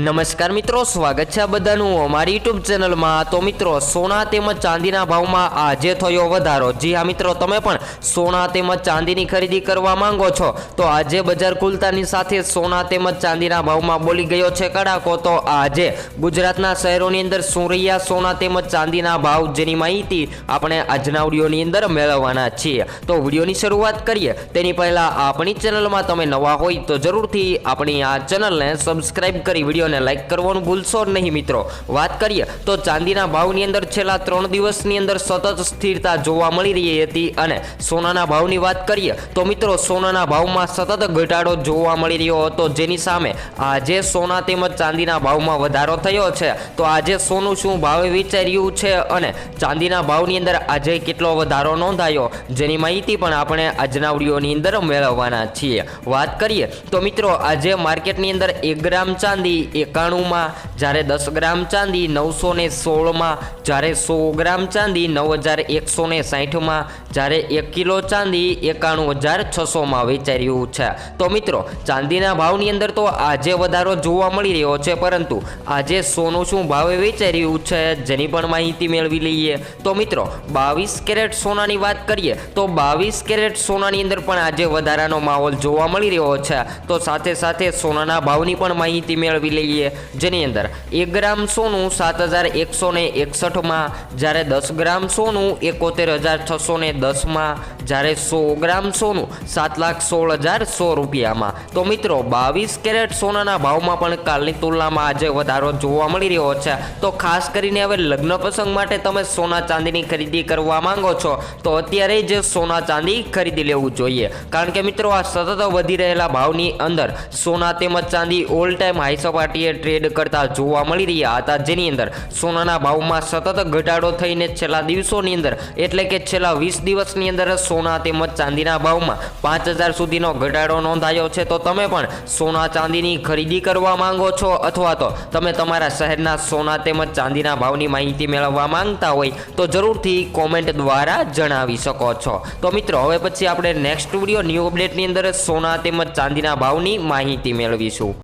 નમસ્કાર મિત્રો, સ્વાગત છે બધાનું અમારી યુટ્યુબ ચેનલમાં. તો મિત્રો, સોના તેમજ ચાંદીના ભાવમાં આજે થયો વધારો. જી હા મિત્રો, તમે પણ સોના તેમજ ચાંદીની ખરીદી કરવા માંગો છો, તો આજે બજાર ખુલતાની સાથે સોના તેમજ ચાંદીના ભાવમાં બોલી ગયો છે કડાકો. તો આજે ગુજરાતના શહેરોની અંદર સુરૈયા સોના તેમજ ચાંદીના ભાવ જેની માહિતી આપણે આજના વિડીયોની અંદર મેળવવાના છીએ. તો વિડીયોની શરૂઆત કરીએ. તેની પહેલાં આપણી ચેનલમાં તમે નવા હોય તો જરૂરથી આપણી આ ચેનલને સબસ્ક્રાઈબ કરી વિડીયોને લાઇક કરવાનું ભૂલશો નહીં મિત્રો. વાત કરીએ તો ચાંદીના ભાવની અંદર છેલ્લા ત્રણ દિવસની અંદર સતત સ્થિરતા જોવા મળી રહી હતી અને સોનાના ભાવની વાત કરીએ તો મિત્રો સોનાના ભાવમાં સતત ઘટાડો જોવા મળી રહ્યો હતો. જેની સામે આજે સોના તેમજ ચાંદીના ભાવમાં વધારો થયો છે. તો આજે સોનું શું ભાવે વિચાર્યું છે અને ચાંદીના ભાવની અંદર આજે કેટલો વધારો નોંધાયો જેની માહિતી પણ આપણે આજના વિડીયોની અંદર મેળવવાના છીએ. વાત કરીએ તો મિત્રો આજે માર્કેટની અંદર એક ગ્રામ ચાંદી એકાણુંમાં જ્યારે દસ ગ્રામ ચાંદી નવસો ને સોળમાં, જ્યારે સો ગ્રામ ચાંદી નવ હજાર એકસો ને સાહીઠમાં જ્યારે એક કિલો ચાંદી એકાણું હજાર છસોમાં વેચાઈ રહ્યું છે. તો મિત્રો, ચાંદીના ભાવની અંદર તો આજે વધારો જોવા મળી રહ્યો છે, પરંતુ આજે સોનું શું ભાવે વેચાઈ રહ્યું છે, જેની પણ માહિતી મેળવી લઈએ. તો મિત્રો, બાવીસ કેરેટ સોનાની વાત કરીએ, તો બાવીસ કેરેટ સોનાની અંદર પણ આજે વધારાનો માહોલ જોવા મળી રહ્યો છે. તો સાથે સાથે સોનાના ભાવની પણ માહિતી મેળવી લઈએ. જેની અંદર એક ગ્રામ સોનું સાત હજાર એકસો એકસઠમાં, જ્યારે દસ ગ્રામ સોનું એકોતેર હજાર છસો દસમાં જ્યારે સો ગ્રામ સોનું સાત લાખ સોળ હજાર સો રૂપિયામાં. તો મિત્રો, બાવીસ કેરેટ સોનાના ભાવમાં પણ કાલની તુલનામાં આજે વધારો જોવા મળી રહ્યો છે. તો ખાસ કરીને હવે લગ્ન પ્રસંગ માટે તમે સોના ચાંદીની ખરીદી કરવા માંગો છો, તો અત્યારે જ સોના ચાંદી ખરીદી લેવું જોઈએ. કારણ કે મિત્રો, આ સતત વધી રહેલા ભાવની અંદર સોના તેમજ ચાંદી ઓલ ટાઈમ હાઈ સપાટીએ ટ્રેડ કરતા જોવા મળી રહ્યા હતા. જેની અંદર સોનાના ભાવમાં સતત ઘટાડો થઈને છેલ્લા દિવસોની અંદર, એટલે કે છેલ્લા વીસ દિવસની અંદર સોના તેમજ ચાંદીના ભાવમાં પાંચ હજાર સુધીનો ઘટાડો નોંધાયો છે, તો તમે પણ સોના ચાંદીની ખરીદી કરવા માંગો છો અથવા તો તમે તમારા શહેરના સોના તેમજ ચાંદીના ભાવની માહિતી મેળવવા માંગતા હોય તો જરૂરથી કોમેન્ટ દ્વારા જણાવી શકો છો. તો મિત્રો, હવે પછી આપણે નેક્સ્ટ વીડિયો ન્યૂ અપડેટની અંદર સોના તેમજ ચાંદીના ભાવની માહિતી મેળવીશું.